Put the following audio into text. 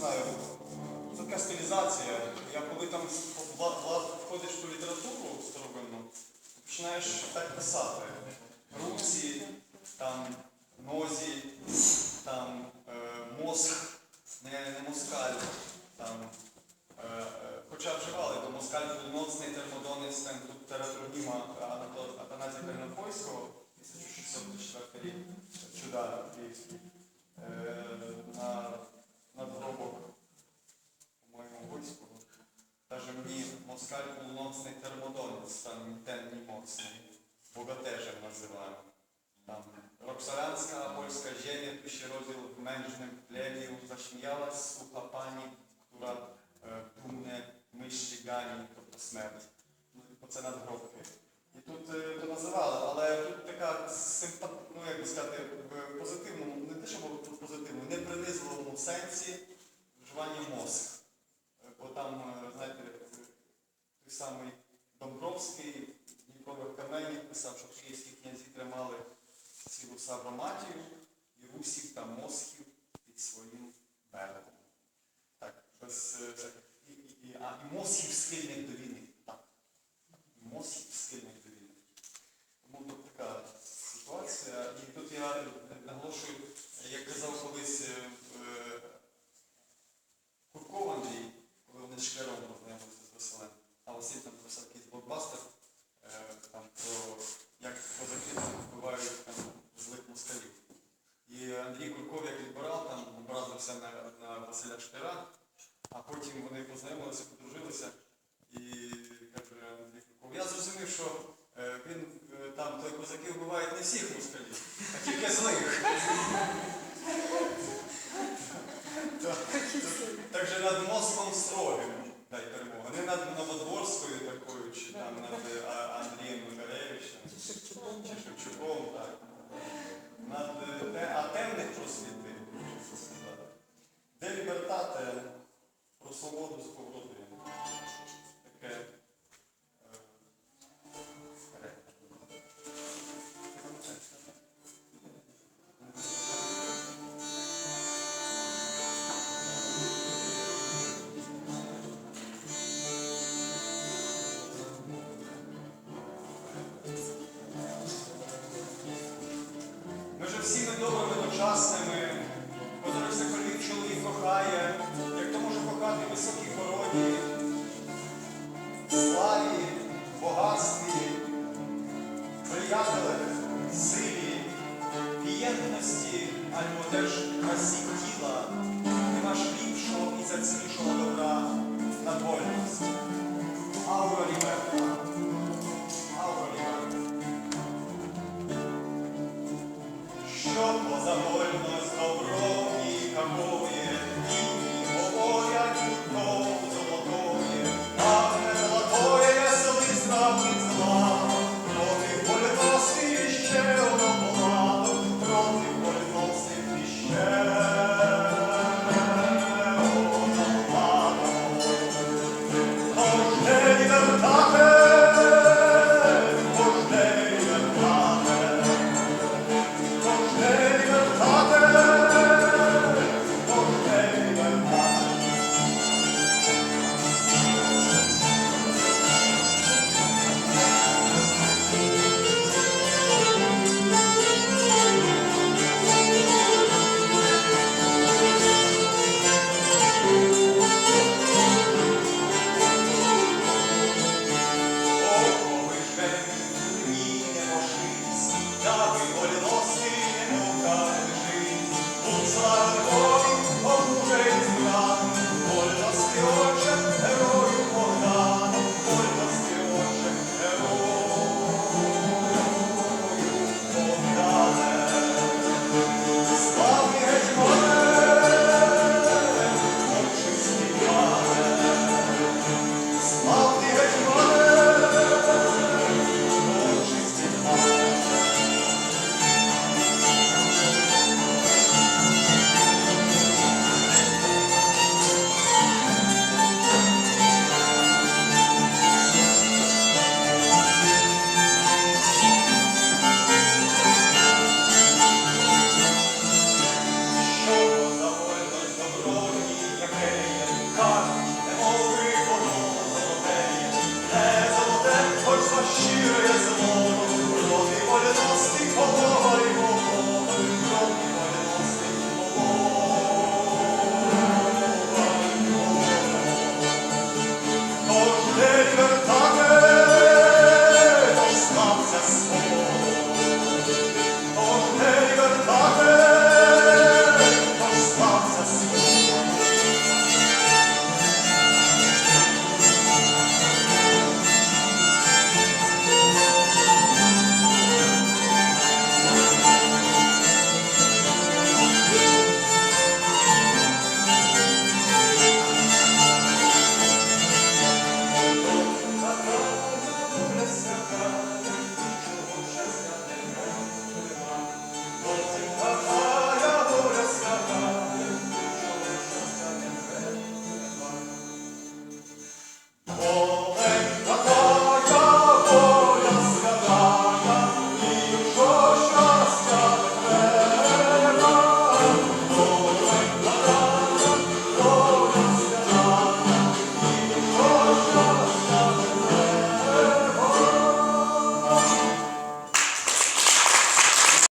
знаю, така стилізація. Я коли там входиш в ту літературу старовинну, починаєш так писати. Руці, там нозі, там е, мозг, не, не москаль, там. Е, е, Хоча вживали, то москаль полноцний термодонець, там тут тературніма Анато- Атаназія Тернопольського, 1604 рік, чуда київський, е, надгробок, по-моєму, Войського. Каже мені москаль полноцний термодонець, там денний моцний, богатежем називаємо. Там Роксолянська польська жені, пише розділ в меншним плем'ю, засміялась суха пані, która е, думне миші гані, тобто смерть. Ну, типу, це надгробки. І тут е, то називали, але тут така симпат, ну як би сказати, в позитивному, не те, що в позитивному, не принизливому сенсі вживання мозг. Е, Бо там, е, знаєте, той самий Домбровський Дніпрових каменях писав, що київські князі тримали цілу савроматію і русів та мозгів під своїм берегом. Так, без, і, і, і, а, і мозгів схильних до війни. Так. Мозгів схильних до війни. Тому тут така ситуація. І тут я е, наголошую, як казав колись е, е, Курков Андрій, з Шкляром познайомилися з Василем, а Василь там писав якийсь блокбастер е, там, про як козаки вбивають там, злих москалів. І Андрій Курков, як ліберал, там образився на, на Василя Шкляра, а потім вони познайомилися, подружилися. І каже Андрій Курков, я зрозумів, що е, він е, там той козаки вбивають не всіх москалів, а тільки злих. Теж красі тіла, нема ж ліпшого і зацнішого